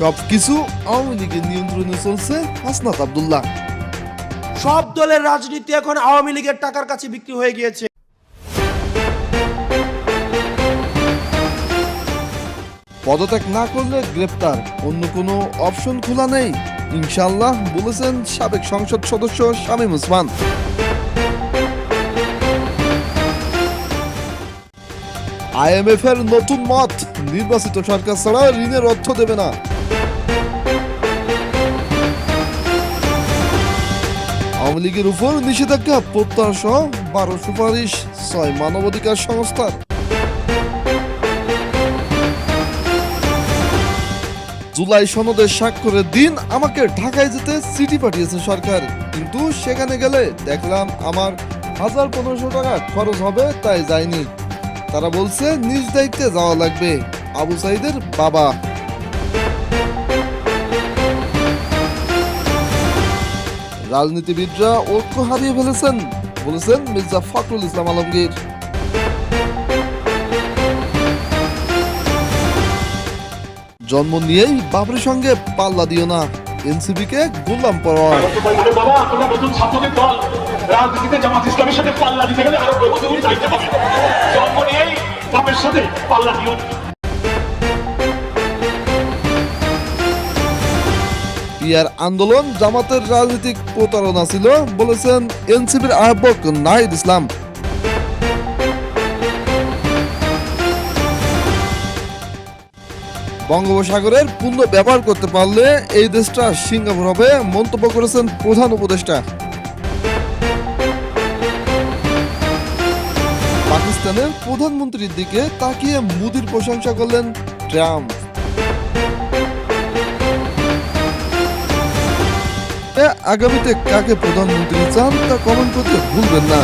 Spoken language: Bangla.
সবকিছু আওয়ামী লীগের নিয়ন্ত্রণে চলছে হাসনাত আবদুল্লাহ। সব দলের রাজনীতি এখন আওয়ামী লীগের টাকার কাছে বিক্রি হয়ে গিয়েছে। পদত্যাগ না করলে গ্রেপ্তার অন্য কোনো অপশন খোলা নেই। ইনশাল্লাহ বলেছেন সাবেক সংসদ সদস্য শামীম ওসমান। আইএমএফ এর নতুন মত, নির্বাচিত সরকার ছাড়া ঋণের অর্থ দেবে না। আওয়ামী লীগের উপর নিষেধাজ্ঞা প্রত্যাহার সহ বারো সুপারিশ, ছয় মানবাধিকার সংস্থার। জুলাই সনদে স্বাক্ষরের দিন আমাকে ঢাকায় যেতে চিঠি পাঠিয়েছে সরকার। কিন্তু সেখানে গেলে দেখলাম আমার হাজার পনেরোশো টাকা খরচ হবে, তাই যায়নি। তারা বলছে নিজ দায়িত্বে যাওয়া লাগবে। আবু সাইদের বাবা। রাজনীতিবিদরা ঐক্য হারিয়ে ফেলেছেন, বলেছেন মির্জা ফখরুল ইসলাম আলমগীর। জন্ম নিয়েই বাবরের সঙ্গে পাল্লা দিও না। এনসিবি কে গোলাম পরোয়ার রাজনীতিতে জামাত ইসলামের সাথে পাল্লা দিতে গেলে আরও বহুদূর যাইতে হবে জন্ম নিয়েই বাপের সাথে পাল্লা দিও। না। পিয়ার আন্দোলন জামাতের রাজনৈতিক প্রতারণা ছিল বলেছেন এনসিপির আহ্বক নাহিদ ইসলাম। বঙ্গোপসাগরের পূর্ণ ব্যবহার করতে পারলে এই দেশটা সিঙ্গাপুর হবে, মন্তব্য করেছেন প্রধান উপদেষ্টা। পাকিস্তানের প্রধানমন্ত্রীর দিকে তাকিয়ে মোদির প্রশংসা করলেন ট্রাম্প। আগামীতে কাকে প্রধানমন্ত্রী চান তা কমেন্ট করতে ভুলবেন না।